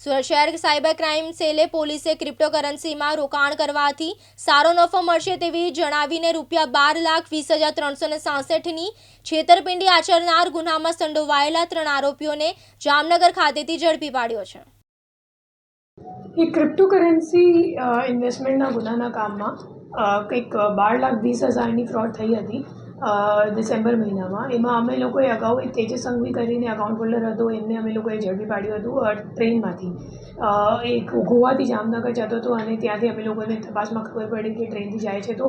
સુરત શહેર cyber crime સેલે પોલીસે ક્રિપ્ટોકરન્સીમાં રોકાણ કરવાથી સારો નફો મળશે તેવી જણાવીને રૂપિયા બાર લાખ વીસ હજાર ત્રણસો ને સાસઠની છેતરપિંડી આચરનાર ગુનામાં સંડોવાયેલા ત્રણ આરોપીઓને જામનગર ખાતેથી ઝડપી પાડ્યો છે. એ ક્રિપ્ટોકરન્સી ઇન્વેસ્ટમેન્ટના ગુનાના કામમાં કંઈક બાર લાખ વીસ હજારની ફ્રોડ થઈ હતી. ડિસેમ્બર મહિનામાં. એમાં અમે લોકોએ અગાઉ એક તેજસ સંઘવી કરીને અકાઉન્ટ હોલ્ડર હતો. એમને અમે લોકોએ ઝડપી પાડ્યું હતું ટ્રેનમાંથી. એક ગોવાથી જામનગર જતો હતો અને ત્યાંથી અમે લોકોને તપાસમાં ખબર પડી કે ટ્રેનથી જાય છે તો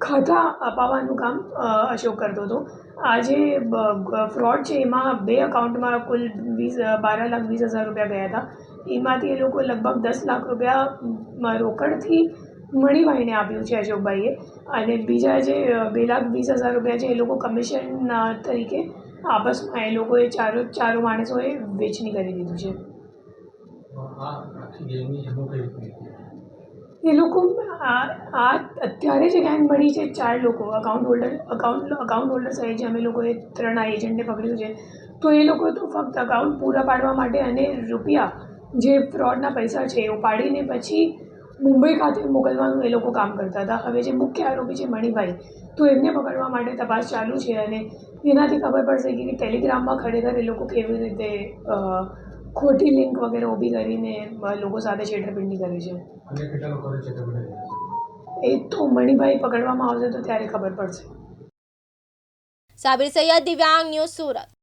ખાતા અપાવવાનું કામ અશોક કરતો હતો. આ જે ફ્રોડ છે, એમાં બે અકાઉન્ટમાં કુલ વીસ બાર લાખ વીસ હજાર રૂપિયા ગયા હતા. એમાંથી એ લોકો લગભગ દસ લાખ રૂપિયા રોકડથી રોકડથી મણિભાઈને આપ્યું છે અશોકભાઈએ. અને બીજા જે બે લાખ વીસ હજાર રૂપિયા છે, એ લોકો કમિશન તરીકે આપસમાં એ લોકોએ ચારો ચારો માણસોએ વેચણી કરી દીધું છે. એ લોકો આ આ અત્યારે જે ગેંગ મળી છે, ચાર લોકો account holder account account holder સહિત જે અમે લોકોએ ત્રણ આ એજન્ટને પકડ્યું છે, તો એ લોકો તો ફક્ત અકાઉન્ટ પૂરા પાડવા માટે અને રૂપિયા જે ફ્રોડના પૈસા છે, એ ઉપાડીને પછી મુંબઈ ખાતે મોકલવાનું એ લોકો કામ કરતા હતા. હવે જે મુખ્ય આરોપી છે મણિભાઈ, તો એમને પકડવા માટે તપાસ ચાલુ છે અને એનાથી ખબર પડશે કે ટેલિગ્રામમાં ખરેખર એ લોકો કેવી રીતે ખોટી લિંક વગેરે ઊભી કરીને લોકો સાથે છેતરપિંડી કરે છે. અને કેટલા લોકો છે? તમને એ તો મણિભાઈ પકડવામાં આવશે તો ત્યારે ખબર પડશે. સાબિર સૈયદ દિવ્યાંગ ન્યૂઝ સુરત.